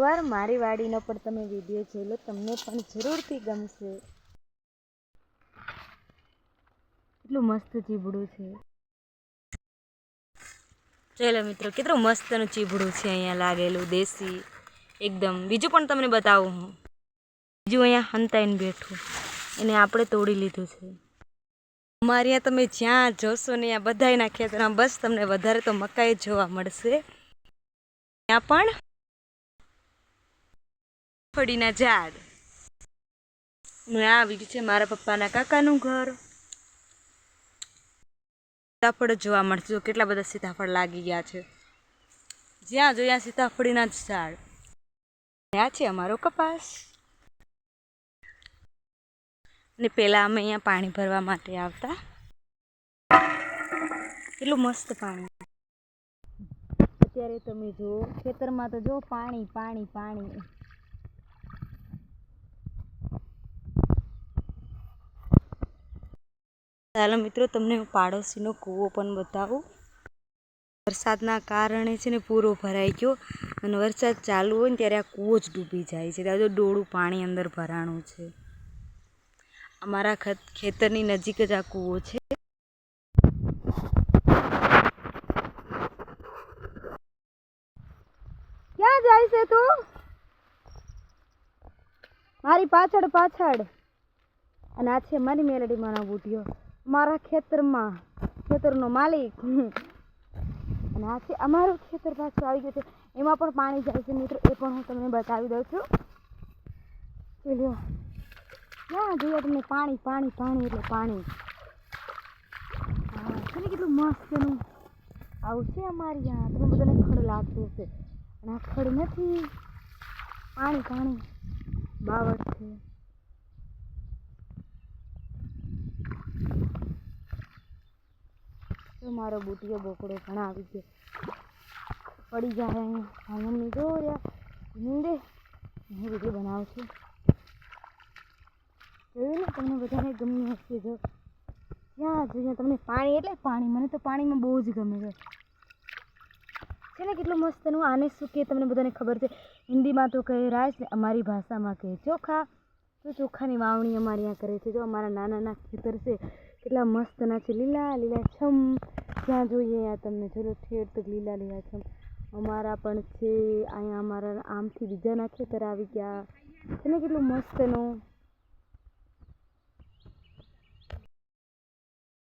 વાર મારી વાડીનો પણ તમે વીડિયો જોઈ લો, તમને પણ જરૂરથી ગમશે. કેટલું મસ્ત ચીબડું છે. ચલો મિત્રો, કેટલું મસ્તનું ચીબડું છે અહીંયા લાગેલું, દેશી. એકદમ. બીજું પણ તમને બતાવું હું. બીજું અહીંયા હંતાઈને બેઠું. એને આપણે તોડી લીધું છે. અમારે અહીંયા તમે જ્યાં જોશો ને ત્યાં બધાયના ખેતરમાં બસ તમને વધારે તો મકાઈ જોવા મળશે. ત્યાં પણ ફળીના ઝાડ. આવી ગયું છે મારા પપ્પાના કાકાનું ઘર. સીતાફળ જોવા મળશે. જો કેટલા બધા સીતાફળ લાગી ગયા છે. જ્યાં જોયા સીતાફળીના જ ઝાડ. ત્યાં છે અમારો કપાસ. અને પહેલાં અમે અહીંયા પાણી ભરવા માટે આવતા. કેટલું મસ્ત પાણી. અત્યારે તમે જુઓ, ખેતરમાં તો જો પાણી પાણી પાણી. ચાલો મિત્રો, તમને પાડોશીનો કૂવો પણ બતાવું. વરસાદના કારણે છે ને પૂરો ભરાઈ ગયો અને વરસાદ ચાલુ હોય ને ત્યારે આ કૂવો જ ડૂબી જાય છે. ત્યાં તો ડોળું પાણી અંદર ભરાણું છે. અમારા ખત, ખેતરની નજીક જ આ કૂવો છે. ક્યાં જાય છે તું? મારી પાછળ પાછળ. અને આ છે મારી મેલડી મારા બુટીઓ મારા ખેતરમાં, ખેતરનો માલિક. અને આ અમારું ખેતર પાછું આવી ગયું છે. એમાં પણ પાણી જાય છે મિત્રો. એ પણ હું તમને બતાવી દઉં છું. ચલો. ક્યાં જોઈએ તમને પાણી પાણી પાણી એટલે પાણી? હા કેટલું મસ્ત એનું. આવું છે અમારી ત્યાં તમે બધાને ખડ લાગતું હશે. અને આ ખડ નથી. પાણી પાણી. બાવળ છે. તો મારો બુટીઓ બોકડો પણ આવી ગયો. પડી જાય અહીંયા. મમ્મી, જો નીંદે. હું વીડિયો બનાવું છું. જોયું ને તમને બધાને ગમ્યું હશે, જો. ક્યાં જોઈએ તમને પાણી, એટલે પાણી, મને તો પાણીમાં બહુ જ ગમે છે. છે ને કેટલું મસ્તનું આને શું કહે તમને બધાને ખબર છે. હિન્દીમાં તો કહે રાજ ને અમારી ભાષામાં કહે, ચોખા. તો ચોખાની વાવણી અમારે અહીંયા કરે છે. જો અમારા નાના નાના ખેતર છે કેટલા મસ્તના છે લીલા લીલા છમ. જ્યાં જોઈએ અહીંયા તમને ચલો ઠેર તો લીલા લીલા છમ. અમારા પણ છે. અહીંયા અમારા આમથી બીજાના ખેતર આવી ગયા. છે ને કેટલું મસ્તનું